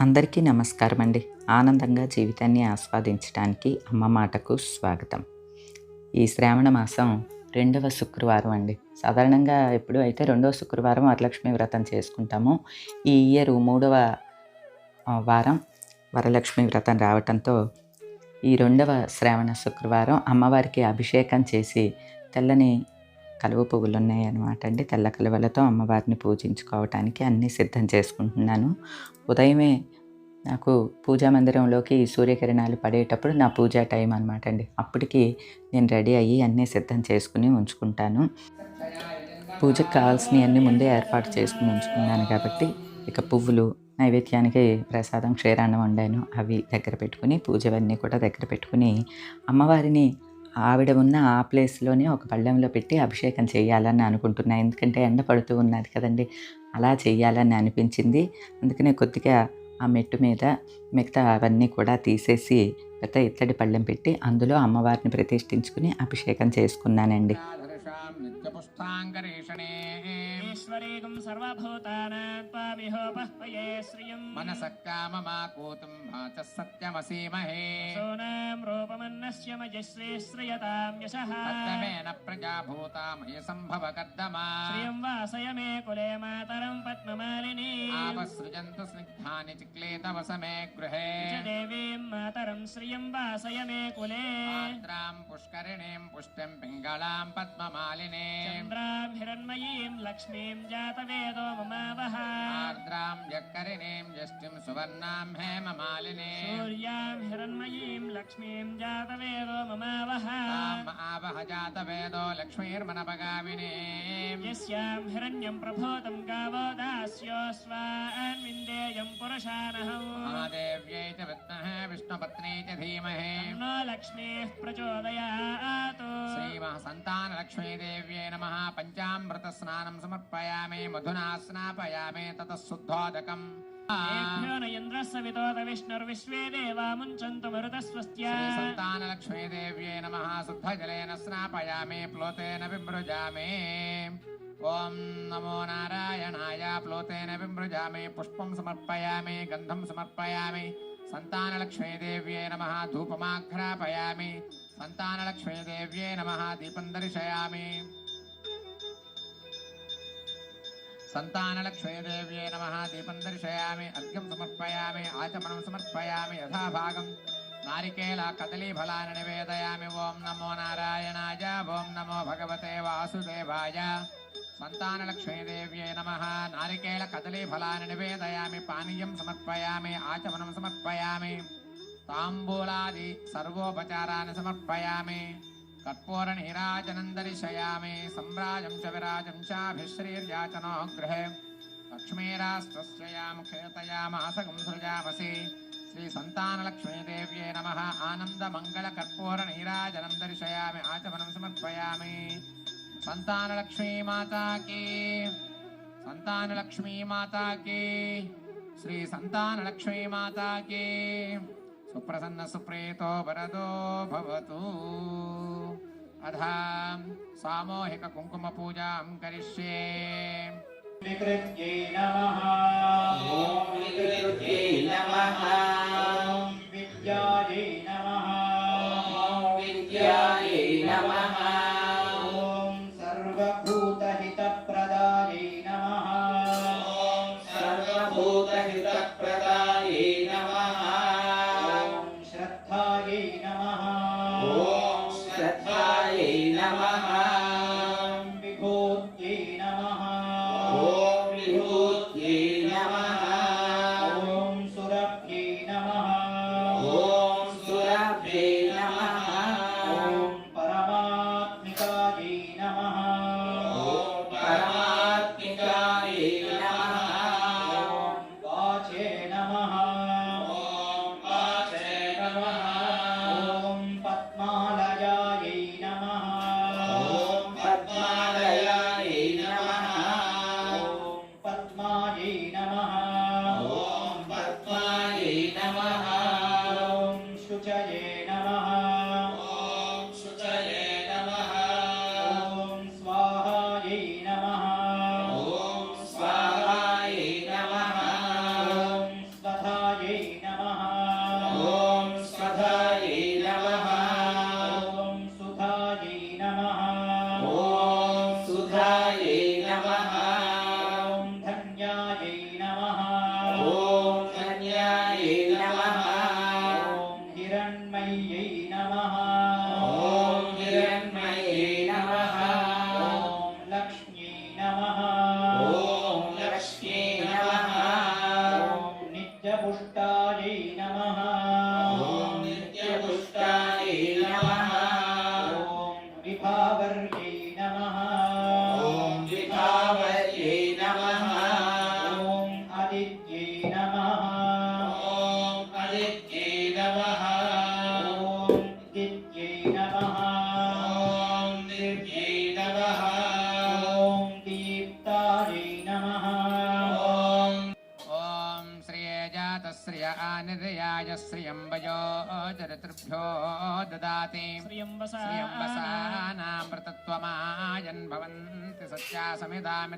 అందరికీ నమస్కారం అండి ఆనందంగా జీవితాన్ని ఆస్వాదించడానికి అమ్మ మాటకు స్వాగతం. ఈ శ్రావణ మాసం రెండవ శుక్రవారం అండి. సాధారణంగా ఎప్పుడు అయితే రెండవ శుక్రవారం వరలక్ష్మి వ్రతం చేసుకుంటాము ఈ ఇయర్ మూడవ వారం వరలక్ష్మి వ్రతం రావటంతో ఈ రెండవ శ్రావణ శుక్రవారం అమ్మవారికి అభిషేకం చేసి తెల్లని కలువ పువ్వులు ఉన్నాయన్నమాట అండి. తెల్ల కలువలతో అమ్మవారిని పూజించుకోవటానికి అన్నీ సిద్ధం చేసుకుంటున్నాను. ఉదయమే నాకు పూజా మందిరంలోకి సూర్యకిరణాలు పడేటప్పుడు నా పూజా టైం అనమాట అండి. అప్పటికి నేను రెడీ అయ్యి అన్నీ సిద్ధం చేసుకుని ఉంచుకుంటాను. పూజకు కావాల్సినవి అన్నీ ముందే ఏర్పాటు చేసుకుని ఉంచుకున్నాను కాబట్టి ఇక పువ్వులు నైవేద్యానికి ప్రసాదం క్షీరాన్నం వండాను. అవి దగ్గర పెట్టుకుని పూజవన్నీ కూడా దగ్గర పెట్టుకుని అమ్మవారిని ఆవిడ ఉన్న ఆ ప్లేస్లోనే ఒక పళ్ళెంలో పెట్టి అభిషేకం చేయాలని అనుకుంటున్నా. ఎందుకంటే ఎండ పడుతూ ఉన్నది కదండి. అలా చేయాలని అనిపించింది. అందుకనే కొద్దిగా ఆ మెట్టు మీద మిగతా అవన్నీ కూడా తీసేసి పెద్ద ఇత్తడి పళ్ళెం పెట్టి అందులో అమ్మవారిని ప్రతిష్ఠించుకుని అభిషేకం చేసుకున్నానండి. नित्यपुष्टाङ्गरेषणे ईश्वरीगुं सर्वभूतानां त्वामिहोपह्वये श्रियं प्रजा भूता मय मे कुले मातरं चिक्ले तव समे गृहे। देवीं मातरं श्रियं वासय मे कुले। पुष्करिणीं पुष्टिं पिङ्गलां पद्ममालि चन्द्राभिरन्मयीं लक्ष्मीं जातवेदो ममावः आर्द्रां जक्करिणीं जष्टिं सुवर्णां हेममालिनीं। सूर्यां हिरण्मयीं लक्ष्मीं जातवेदो ममावः आवह जातवेदो लक्ष्मीर्मनपगामिनीं यस्यां हिरण्यं प्रभोतं गावो दास्यो स्वा दास्योऽस्वान्विन्देयं पुरुषानहम् महादेव्यै च विद्महे विष्णुपत्नी च धीमहि। तन्नो लक्ष्मीः प्रचोदयात्। श्रीमहसन्तानलक्ष्मीदेव्यै नमः। पञ्चामृतस्नानं समर्पयामि। मधुना स्नापयामि। ततः शुद्धोदकम्। तेभ्यो न इन्द्रः सवितोत विष्णुर्विश्वे देवा मुञ्चन्तु मरुतस्वस्त्या श्रीसन्तानलक्ष्मीदेव्यै नमः शुद्धजलेन स्नापयामि प्लोतेन विमृजामि ॐ नमो नारायणाय प्लोतेन विमृजामि पुष्पं समर्पयामि गन्धं समर्पयामि सन्तानलक्ष्मीदेव्यै नमः धूपमाघ्रापयामि सन्तानलक्ष्मीदेव्यै नमः दीपं दर्शयामि సంతానలక్ష్మీదేవ్యే నమ. దీపం దర్శయామి అర్ఘ్యం సమర్పయామి ఆచమనం సమర్పయామి యథాభాగం నారికేల కదలీఫలాన్ని నివేదయామి. ఓం నమో నారాయణాయ ఓం నమో భగవతే వాసుదేవాయ. సంతానలక్ష్మీదేవ్యే నమ. నారికేల కదలీఫలాన్ని నివేదయామి పానీయం సమర్పయామి ఆచమనం సమర్పయామి తాంబూలాది సర్వోపచారాన్ని సమర్పయామి. कर्पूरनीराजनं दर्शयामि सम्राजं च विराजं चाभिश्रीर्याचनो गृहे। लक्ष्मीराष्ट्रस्ययां खेतयामासगं सृजामसि। श्रीसन्तानलक्ष्मीदेव्यै नमः। आनन्दमङ्गलकर्पूरनीराजनं दर्शयामि आचमनं समर्पयामि। सन्तानलक्ष्मी माता की। सन्तानलक्ष्मी माता की। श्री की। सुप्रसन्न सुप्रीतो वरदो भवतु। अधा सामूहिक कुङ्कुम पूजां करिष्ये विकृत्यै नमः ॐ विकृत्यै नमः ॐ विद्यायै नमः समिदामि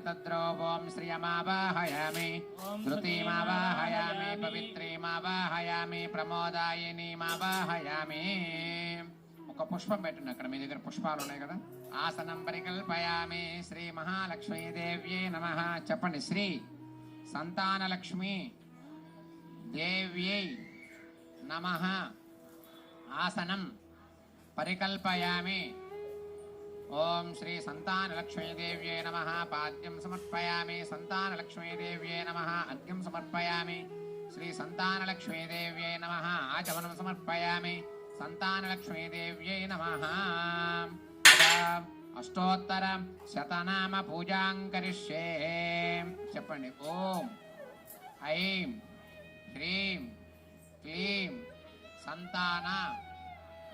శ్రియమావాహయామి శృతిమావాహయామి పవిత్రీమావాహయామి पवित्रीमावाहयाమి ప్రమోదాయనిమావాహయామి ఒక పుష్పం పెట్టండి అక్కడ మీ దగ్గర పుష్పాలు ఉన్నాయి కదా? ఆసనం పరికల్పయామి శ్రీ మహాలక్ష్మీ దేవ్యే నమ. చెప్పండి శ్రీ సంతానలక్ష్మి దేవ్యై నమ. ఆసనం పరికల్పయామి ఓం శ్రీ సంతానలక్ష్మీదేవ్యే నమ. పాద్యం సమర్పయామి. సంతానలక్ష్మీదేవ్యే నమ. అర్ఘ్యం సమర్పయామి. శ్రీ సంతానలక్ష్మీదేవ్యే నమ. ఆచమనం సమర్పయామి. సంతానలక్ష్మీదేవ్యై నమ. అష్టోత్తర శతనామ పూజాం కరిష్యే. చెప్పండి. ఓం. ఐం. హ్రీం. క్లీం. సంతాన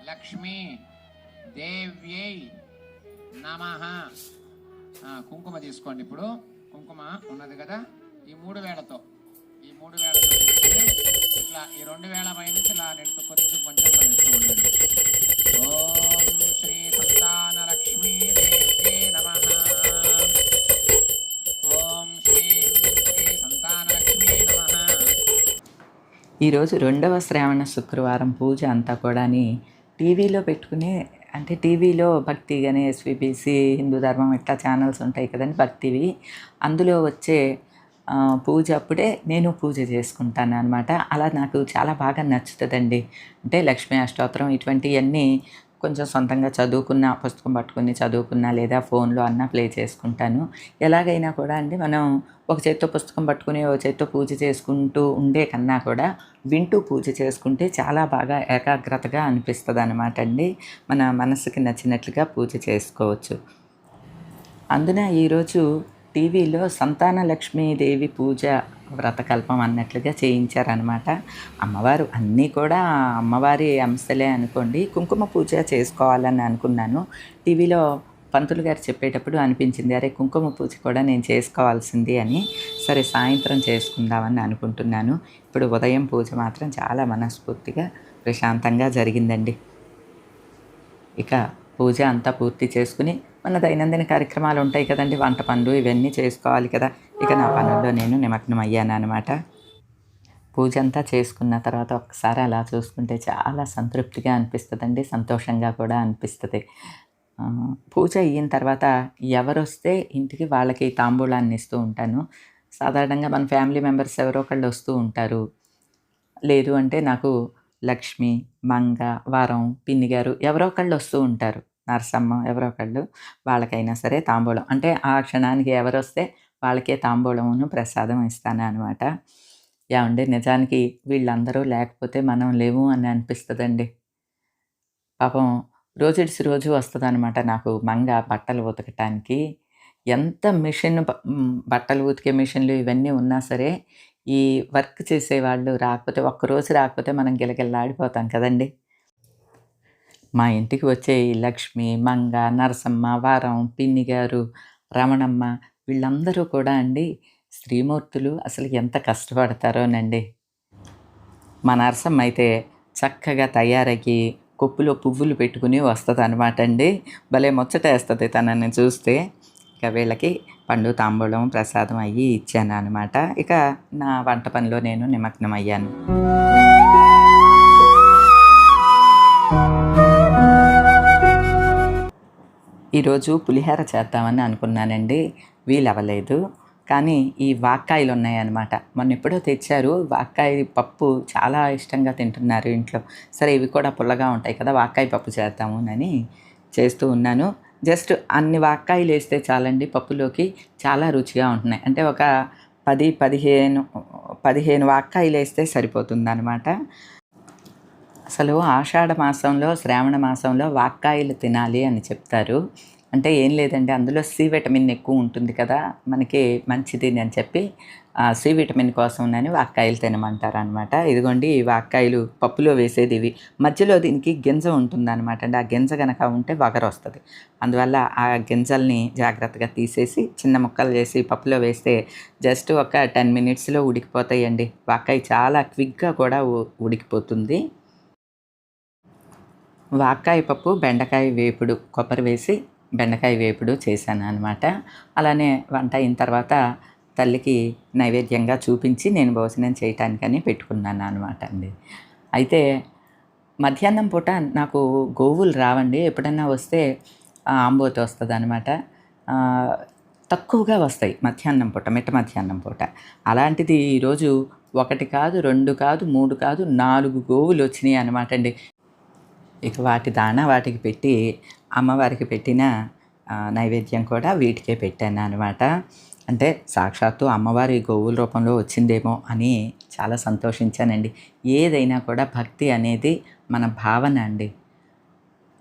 లక్ష్మీ. దేవ్యై. నమ కుంకుమ తీసుకోండి ఇప్పుడు. కుంకుమ ఉన్నది కదా? ఈ మూడు వేళతో ఈ మూడు వేళతో ఇట్లా ఈ రెండు వేల పై నుంచి ఇలా నెడుతూ కొద్ది కొంచెం కలుస్తూ ఉండండి. ఓం శ్రీ సంతాన లక్ష్మీ దేవ్యే నమ. ఓం శ్రీ శ్రీ సంతాన లక్ష్మీ నమ ఈరోజు రెండవ శ్రావణ శుక్రవారం పూజ అంతా కూడాని టీవీలో పెట్టుకునే అంటే టీవీలో భక్తి కానీ ఎస్విబిసి హిందూ ధర్మం ఇట్లా ఛానల్స్ ఉంటాయి కదండి భక్తివి. అందులో వచ్చే పూజ అప్పుడే నేను పూజ చేసుకుంటాను అనమాట అలా నాకు చాలా బాగా నచ్చుతుందండి. అంటే లక్ష్మీ అష్టోత్తరం ఇటువంటివన్నీ కొంచెం సొంతంగా చదువుకున్న పుస్తకం పట్టుకుని చదువుకున్నా లేదా ఫోన్లో అన్నా ప్లే చేసుకుంటాను. ఎలాగైనా కూడా అండి మనం ఒక చేత్తో పుస్తకం పట్టుకుని ఒక చేత్తో పూజ చేసుకుంటూ ఉండే కన్నా కూడా వింటూ పూజ చేసుకుంటే చాలా బాగా ఏకాగ్రతగా అనిపిస్తుంది అనమాట అండి. మన మనసుకి నచ్చినట్లుగా పూజ చేసుకోవచ్చు. అందున ఈరోజు టీవీలో సంతాన లక్ష్మీదేవి పూజ వ్రతకల్పం అన్నట్లుగా చేయించారనమాట అమ్మవారు అన్నీ కూడా అమ్మవారి అంశలే అనుకోండి కుంకుమ పూజ చేసుకోవాలని అనుకున్నాను. టీవీలో పంతులు గారు చెప్పేటప్పుడు అనిపించింది అరే కుంకుమ పూజ కూడా నేను చేసుకోవాల్సింది అని. సరే సాయంత్రం చేసుకుందామని అనుకుంటున్నాను. ఇప్పుడు ఉదయం పూజ మాత్రం చాలా మనస్ఫూర్తిగా ప్రశాంతంగా జరిగిందండి. ఇక పూజ అంతా పూర్తి చేసుకుని మన దైనందిన కార్యక్రమాలు ఉంటాయి కదండి. వంట పనులు ఇవన్నీ చేసుకోవాలి కదా. ఇక నా పనుల్లో నేను నిమగ్నం అయ్యాను అనమాట పూజ అంతా చేసుకున్న తర్వాత ఒక్కసారి అలా చూసుకుంటే చాలా సంతృప్తిగా అనిపిస్తుందండి. సంతోషంగా కూడా అనిపిస్తుంది. పూజ అయిన తర్వాత ఎవరు వస్తే ఇంటికి వాళ్ళకి తాంబూలాన్ని ఇస్తూ ఉంటాను. సాధారణంగా మన ఫ్యామిలీ మెంబర్స్ ఎవరో ఒకళ్ళు వస్తూ ఉంటారు. లేదు అంటే నాకు లక్ష్మి మంగ వరం పిన్ని గారు ఎవరో ఒకళ్ళు వస్తూ ఉంటారు. నరసమ్మ ఎవరో ఒకళ్ళు వాళ్ళకైనా సరే తాంబూలం. అంటే ఆ క్షణానికి ఎవరు వస్తే వాళ్ళకే తాంబూలమును ప్రసాదం ఇస్తాను అనమాట ఏమండి నిజానికి వీళ్ళందరూ లేకపోతే మనం లేవు అని అనిపిస్తుందండి. పాపం రోజుడిసి రోజు వస్తుంది అనమాట నాకు మంగ బట్టలు ఉతకటానికి. ఎంత మిషన్ బట్టలు ఉతికే మిషన్లు ఇవన్నీ ఉన్నా సరే ఈ వర్క్ చేసేవాళ్ళు రాకపోతే ఒక్కరోజు రాకపోతే మనం గిలగిల్లాడిపోతాం కదండి. మా ఇంటికి వచ్చే ఈ లక్ష్మి మంగ నరసమ్మ వారం పిన్ని గారు రమణమ్మ వీళ్ళందరూ కూడా అండి స్త్రీమూర్తులు అసలు ఎంత కష్టపడతారోనండి. మా నరసమ్మ అయితే చక్కగా తయారయ్యి కొప్పులో పువ్వులు పెట్టుకుని వస్తుంది అనమాట అండి భలే ముచ్చటేస్తుంది తనని చూస్తే. ఇక వీళ్ళకి పండు తాంబూలం ప్రసాదం అయ్యి ఇచ్చాను అనమాట ఇక నా వంట పనిలో నేను నిమగ్నం అయ్యాను ఈరోజు పులిహోర చేద్దామని అనుకున్నానండి. వీలవ్వలేదు. కానీ ఈ వాక్కాయలు ఉన్నాయన్నమాట. మొన్న ఎప్పుడో తెచ్చారు. వాక్కాయ పప్పు చాలా ఇష్టంగా తింటున్నారు ఇంట్లో. సరే ఇవి కూడా పుల్లగా ఉంటాయి కదా వాక్కాయ పప్పు చేద్దాము అని చేస్తూ ఉన్నాను. జస్ట్ అన్ని వాక్కాయలు వేస్తే చాలండి పప్పులోకి చాలా రుచిగా ఉంటున్నాయి. అంటే ఒక పది పదిహేను పదిహేను వాక్కాయలు వేస్తే సరిపోతుంది అనమాట అసలు ఆషాఢ మాసంలో శ్రావణ మాసంలో వాక్కాయలు తినాలి అని చెప్తారు. అంటే ఏం లేదండి అందులో సి విటమిన్ ఎక్కువ ఉంటుంది కదా మనకి మంచిది అని చెప్పి సి విటమిన్ కోసం అని వాక్కాయలు తినమంటారు అనమాట ఇదిగోండి ఈ వాక్కాయలు పప్పులో వేసేది ఇవి. మధ్యలో దీనికి గింజ ఉంటుంది అనమాట అండి. ఆ గింజ కనుక ఉంటే వగరు వస్తుంది. అందువల్ల ఆ గింజల్ని జాగ్రత్తగా తీసేసి చిన్న ముక్కలు చేసి పప్పులో వేస్తే జస్ట్ ఒక టెన్ మినిట్స్లో ఉడికిపోతాయండి. వాక్కాయ చాలా క్విక్గా కూడా ఉడికిపోతుంది. వాక్కాయ పప్పు బెండకాయ వేపుడు కొబ్బరి వేసి బెండకాయ వేపుడు చేశాను అనమాట అలానే వంట అయిన తర్వాత తల్లికి నైవేద్యంగా చూపించి నేను భోజనం చేయటానికని పెట్టుకున్నాను అనమాట అండి. అయితే మధ్యాహ్నం పూట నాకు గోవులు రావండి. ఎప్పుడన్నా వస్తే ఆంబోత ఆంబోతి వస్తుంది అనమాట తక్కువగా వస్తాయి మధ్యాహ్నం పూట మిట్ట మధ్యాహ్నం పూట. అలాంటిది ఈరోజు ఒకటి కాదు రెండు కాదు మూడు కాదు నాలుగు గోవులు వచ్చినాయి అనమాట అండి. ఇక వాటి దాణా వాటికి పెట్టి అమ్మవారికి పెట్టిన నైవేద్యం కూడా వీటికే పెట్టాను అనమాట అంటే సాక్షాత్తు అమ్మవారి గోవుల రూపంలో వచ్చిందేమో అని చాలా సంతోషించానండి. ఏదైనా కూడా భక్తి అనేది మన భావన అండి.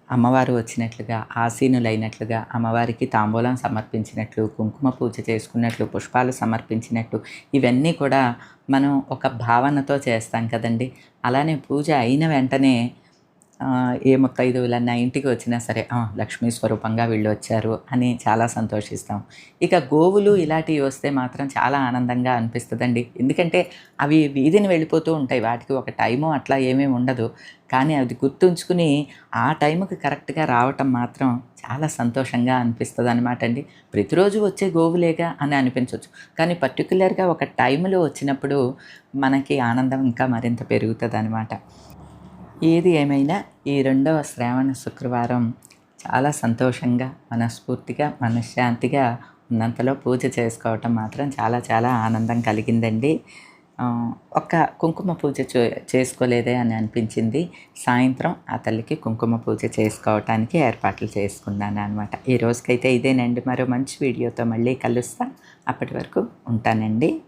అమ్మవారు వచ్చినట్లుగా ఆసీనులైనట్లుగా అమ్మవారికి తాంబూలం సమర్పించినట్లు కుంకుమ పూజ చేసుకున్నట్లు పుష్పాలు సమర్పించినట్టు ఇవన్నీ కూడా మనం ఒక భావనతో చేస్తాం కదండి. అలానే పూజ అయిన వెంటనే ఏ ఏ ముత్తైదువులన్నా ఇంటికి వచ్చినా సరే లక్ష్మీ స్వరూపంగా వీళ్ళు వచ్చారు అని చాలా సంతోషిస్తాం. ఇక గోవులు ఇలాంటివి వస్తే మాత్రం చాలా ఆనందంగా అనిపిస్తుందండి. ఎందుకంటే అవి వీధిని వెళ్ళిపోతూ ఉంటాయి. వాటికి ఒక టైము అట్లా ఏమీ ఉండదు. కానీ అది గుర్తుంచుకుని ఆ టైంకి కరెక్ట్గా రావటం మాత్రం చాలా సంతోషంగా అనిపిస్తుంది అనమాట అండి. ప్రతిరోజు వచ్చే గోవులేగా అని అనిపించవచ్చు కానీ పర్టికులర్గా ఒక టైంలో వచ్చినప్పుడు మనకి ఆనందం ఇంకా మరింత పెరుగుతుంది అనమాట ఏది ఏమైనా ఈ రెండవ శ్రావణ శుక్రవారం చాలా సంతోషంగా మనస్ఫూర్తిగా మనశ్శాంతిగా ఉన్నంతలో పూజ చేసుకోవటం మాత్రం చాలా చాలా ఆనందం కలిగిందండి. ఒక్క కుంకుమ పూజ చే- చేసుకోలేదే అని అనిపించింది. సాయంత్రం ఆ తల్లికి కుంకుమ పూజ చేసుకోవటానికి ఏర్పాట్లు చేసుకున్నాను అనమాట ఈ రోజుకైతే ఇదేనండి. మరో మంచి వీడియోతో మళ్ళీ కలుస్తా. అప్పటి వరకు ఉంటానండి.